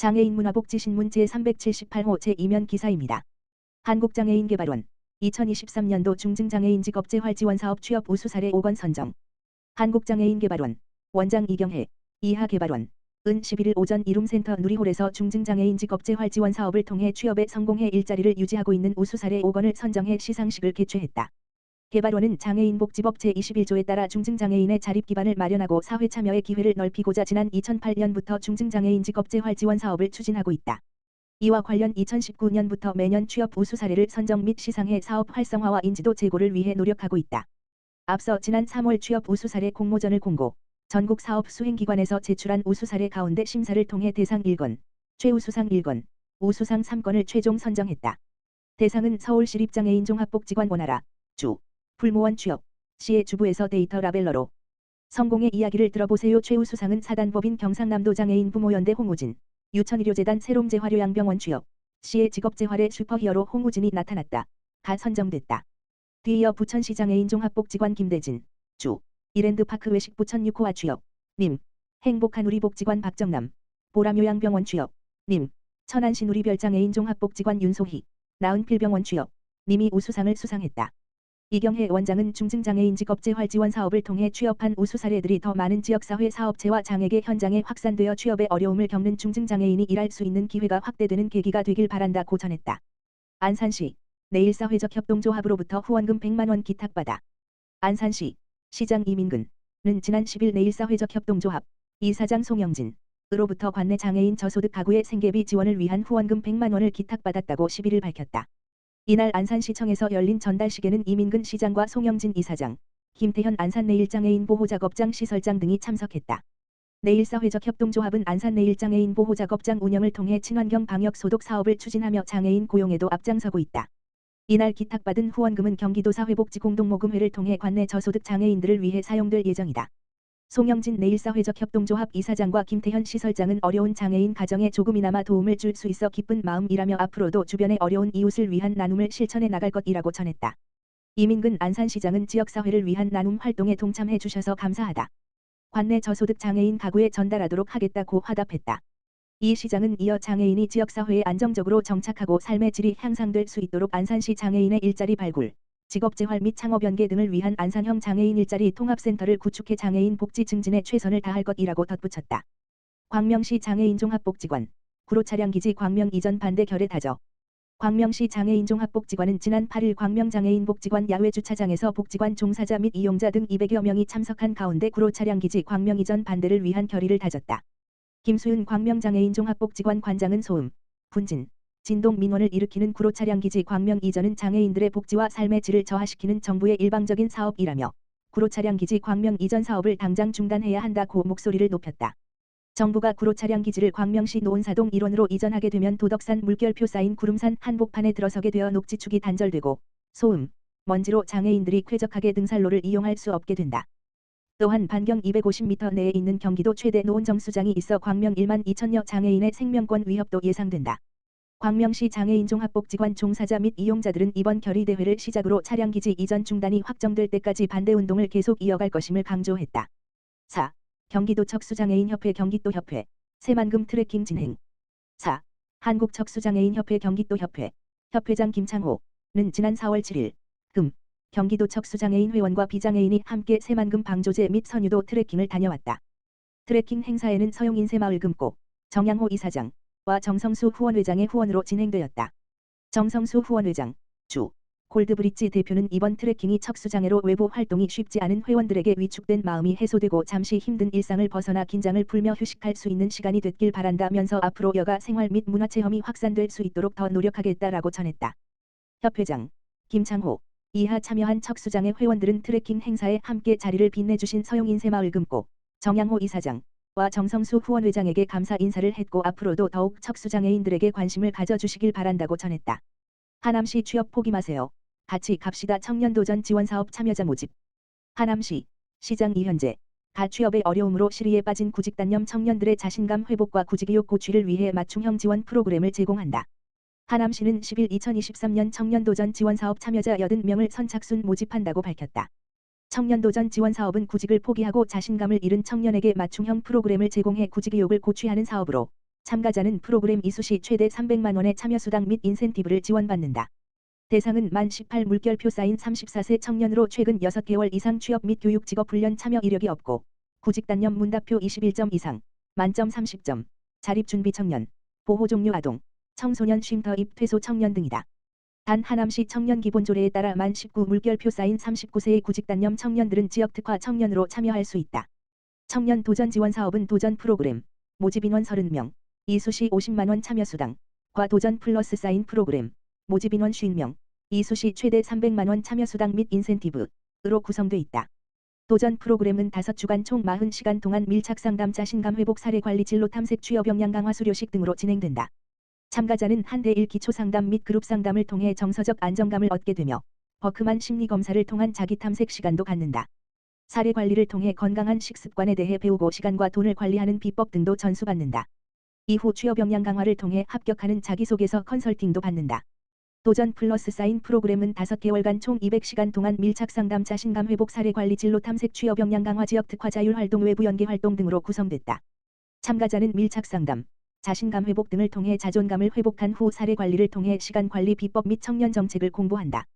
장애인 문화복지신문 제378호 제2면 기사입니다. 한국장애인개발원 2023년도 중증장애인 직업재 활지원사업 취업 우수 사례 5건 선정 한국장애인개발원 원장 이경혜 이하개발원 은 11일 오전 이룸센터 누리홀에서 중증장애인 직업재 활지원 사업을 통해 취업에 성공해 일자리를 유지하고 있는 우수 사례 5건을 선정해 시상식을 개최했다. 개발원은 장애인복지법 제21조에 따라 중증장애인의 자립 기반을 마련하고 사회 참여의 기회를 넓히고자 지난 2008년부터 중증장애인 직업재활 지원 사업을 추진하고 있다. 이와 관련 2019년부터 매년 취업 우수 사례를 선정 및 시상해 사업 활성화와 인지도 제고를 위해 노력하고 있다. 앞서 지난 3월 취업 우수 사례 공모전을 공고, 전국 사업 수행기관에서 제출한 우수 사례 가운데 심사를 통해 대상 1건, 최우수상 1건, 우수상 3건을 최종 선정했다. 대상은 서울시립장애인 종합복지관 원하라, 주, 풀무원 취업, 시의 주부에서 데이터 라벨러로. 성공의 이야기를 들어보세요. 최우 수상은 사단법인 경상남도 장애인 부모연대 홍우진, 유천의료재단 세롬재활요양병원 취업, 시의 직업재활의 슈퍼히어로 홍우진이 나타났다. 가 선정됐다. 뒤이어 부천시 장애 인 종합복지관 김대진, 주, 이랜드파크 외식 부천 6호와 취업, 님, 행복한 우리 복지관 박정남, 보람요양병원 취업, 님, 천안시 누리별장애 인 종합복지관 윤소희, 나은필병원 취업, 님이 우수상을 수상했다. 이경혜 원장은 중증장애인 직업재활 지원 사업을 통해 취업한 우수 사례들이 더 많은 지역사회 사업체와 장애계 현장에 확산되어 취업에 어려움을 겪는 중증장애인이 일할 수 있는 기회가 확대되는 계기가 되길 바란다고 전했다. 안산시 내일사회적 협동조합으로부터 후원금 100만원 기탁받아 안산시 시장 이민근은 지난 10일 내일사회적 협동조합 이사장 송영진 으로부터 관내 장애인 저소득 가구의 생계비 지원을 위한 후원금 100만 원을 기탁받았다고 11일 밝혔다. 이날 안산시청에서 열린 전달식에는 이민근 시장과 송영진 이사장, 김태현 안산 내일장 애인 보호작업장 시설장 등이 참석했다. 내일사회적 협동조합은 안산 내일장 애인 보호작업장 운영을 통해 친환경 방역 소독 사업을 추진하며 장애인 고용에도 앞장서고 있다. 이날 기탁받은 후원금은 경기도 사회복지공동모금회를 통해 관내 저소득 장애인들을 위해 사용될 예정이다. 송영진 내일사회적 협동조합 이사장과 김태현 시설장은 어려운 장애인 가정에 조금이나마 도움을 줄 수 있어 기쁜 마음이라며 앞으로도 주변의 어려운 이웃을 위한 나눔을 실천해 나갈 것이라고 전했다. 이민근 안산시장은 지역사회를 위한 나눔 활동에 동참해 주셔서 감사하다. 관내 저소득 장애인 가구에 전달하도록 하겠다고 화답했다. 이 시장은 이어 장애인이 지역사회에 안정적으로 정착하고 삶의 질이 향상될 수 있도록 안산시 장애인의 일자리 발굴, 직업재활 및 창업 연계 등을 위한 안산형 장애인 일자리 통합센터를 구축해 장애인 복지 증진에 최선을 다할 것이라고 덧붙였다. 광명시 장애인 종합복지관, 구로차량기지 광명 이전 반대 결의 다져. 광명시 장애인 종합복지관은 지난 8일 광명장애인 복지관 야외 주차장에서 복지관 종사자 및 이용자 등 200여 명이 참석한 가운데 구로차량기지 광명 이전 반대를 위한 결의를 다졌다. 김수윤 광명장애인 종합복지관 관장은 소음, 분진, 진동 민원을 일으키는 구로 차량기지 광명 이전은 장애인들의 복지와 삶의 질을 저하시키는 정부의 일방적인 사업이라며 구로 차량기지 광명 이전 사업을 당장 중단해야 한다고 목소리를 높였다. 정부가 구로 차량기지를 광명시 노원사동 일원으로 이전하게 되면 도덕산 물결표 쌓인 구름산 한복판에 들어서게 되어 녹지축이 단절되고 소음, 먼지로 장애인들이 쾌적하게 등산로를 이용할 수 없게 된다. 또한 반경 250m 내에 있는 경기도 최대 노원 정수장이 있어 광명 1만 2천여 장애인의 생명권 위협도 예상된다. 광명시 장애인 종합복지관 종사자 및 이용자들은 이번 결의대회를 시작으로 차량기지 이전 중단이 확정될 때까지 반대운동을 계속 이어갈 것임을 강조했다. 4. 경기도 척수장애인협회 경기도협회 새만금 트래킹 진행 4. 한국척수장애인협회 경기도협회 협회장 김창호는 지난 4월 7일 금 경기도 척수장애인 회원과 비장애인이 함께 새만금 방조제 및 선유도 트레킹을 다녀왔다. 트레킹 행사에는 서용인새마을 금고, 정양호 이사장 과 정성수 후원회장의 후원으로 진행되었다. 정성수 후원회장, 주, 골드브릿지 대표는 이번 트레킹이 척수장애로 외부 활동이 쉽지 않은 회원들에게 위축된 마음이 해소되고 잠시 힘든 일상을 벗어나 긴장을 풀며 휴식할 수 있는 시간이 됐길 바란다면서 앞으로 여가 생활 및 문화체험이 확산될 수 있도록 더 노력하겠다라고 전했다. 협회장, 김창호, 이하 참여한 척수장의 회원들은 트레킹 행사에 함께 자리를 빛내주신 서용인새마을 금고, 정양호 이사장 과 정성수 후원회장에게 감사 인사를 했고 앞으로도 더욱 척수장애인들에게 관심을 가져주시길 바란다고 전했다. 하남시 취업 포기 마세요. 같이 갑시다 청년도전 지원사업 참여자 모집. 하남시 시장 이현재 가취업의 어려움으로 시리에 빠진 구직단념 청년들의 자신감 회복과 구직의욕 고취를 위해 맞춤형 지원 프로그램을 제공한다. 하남시는 10일 2023년 청년도전 지원사업 참여자 80명을 선착순 모집한다고 밝혔다. 청년도전 지원 사업은 구직을 포기하고 자신감을 잃은 청년에게 맞춤형 프로그램을 제공해 구직 의욕을 고취하는 사업으로 참가자는 프로그램 이수 시 최대 300만 원의 참여 수당 및 인센티브를 지원받는다. 대상은 만 18 물결표 쌓인 34세 청년으로 최근 6개월 이상 취업 및 교육 직업 훈련 참여 이력이 없고 구직 단념 문답표 21점 이상, 만점 30점, 자립 준비 청년, 보호 종료 아동, 청소년 쉼터 입 퇴소 청년 등이다. 단 하남시 청년 기본조례에 따라 만 19 물결표 쌓인 39세의 구직 단념 청년들은 지역 특화 청년으로 참여할 수 있다. 청년 도전 지원 사업은 도전 프로그램, 모집 인원 30명, 이수시 50만 원 참여 수당, 과 도전 플러스 사인 프로그램, 모집 인원 50명, 이수시 최대 300만 원 참여 수당 및 인센티브로 구성돼 있다. 도전 프로그램은 5주간 총 40시간 동안 밀착 상담 자신감 회복 사례 관리 진로 탐색 취업 역량 강화 수료식 등으로 진행된다. 참가자는 한대1 기초 상담 및 그룹 상담을 통해 정서적 안정감을 얻게 되며 버크만 심리 검사를 통한 자기 탐색 시간도 갖는다. 사례 관리를 통해 건강한 식습관에 대해 배우고 시간과 돈을 관리하는 비법 등도 전수받는다. 이후 취업 역량 강화를 통해 합격하는 자기소개서 컨설팅도 받는다. 도전 플러스 사인 프로그램은 5개월간 총 200시간 동안 밀착 상담 자신감 회복 사례 관리 진로 탐색 취업 역량 강화 지역 특화 자율 활동 외부 연계 활동 등으로 구성됐다. 참가자는 밀착 상담, 자신감 회복 등을 통해 자존감을 회복한 후 사례 관리를 통해 시간 관리 비법 및 청년 정책을 공부한다.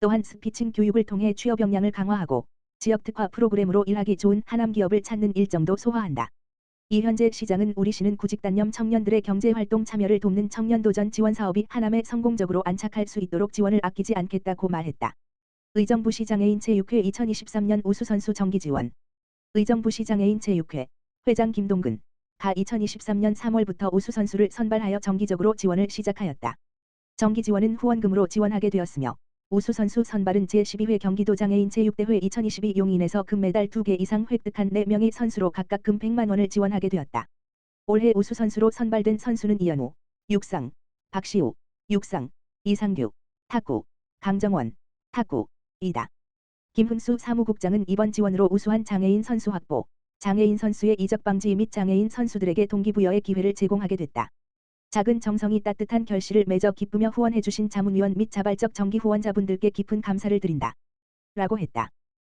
또한 스피칭 교육을 통해 취업 역량을 강화하고 지역 특화 프로그램으로 일하기 좋은 하남 기업을 찾는 일정도 소화한다. 이 현재 시장은 우리시는 구직단념 청년들의 경제활동 참여를 돕는 청년도전 지원 사업이 하남에 성공적으로 안착할 수 있도록 지원을 아끼지 않겠다고 말했다. 의정부 시 장애인 체육회 2023년 우수선수 정기 지원 의정부 시 장애인 체육회 회장 김동근 가 2023년 3월부터 우수 선수를 선발하여 정기적으로 지원을 시작하였다. 정기 지원은 후원금으로 지원하게 되었으며 우수 선수 선발은 제12회 경기도 장애인 체육대회 2022 용인에서 금메달 2개 이상 획득한 4명의 선수로 각각 금 100만 원을 지원하게 되었다. 올해 우수 선수로 선발된 선수는 이현우, 육상, 박시우, 육상, 이상규, 탁구, 강정원, 탁구, 이다. 김흥수 사무국장은 이번 지원으로 우수한 장애인 선수 확보, 장애인 선수의 이적 방지 및 장애인 선수들에게 동기부여의 기회를 제공하게 됐다. 작은 정성이 따뜻한 결실을 맺어 기쁘며 후원해주신 자문위원 및 자발적 정기 후원자분들께 깊은 감사를 드린다. 라고 했다.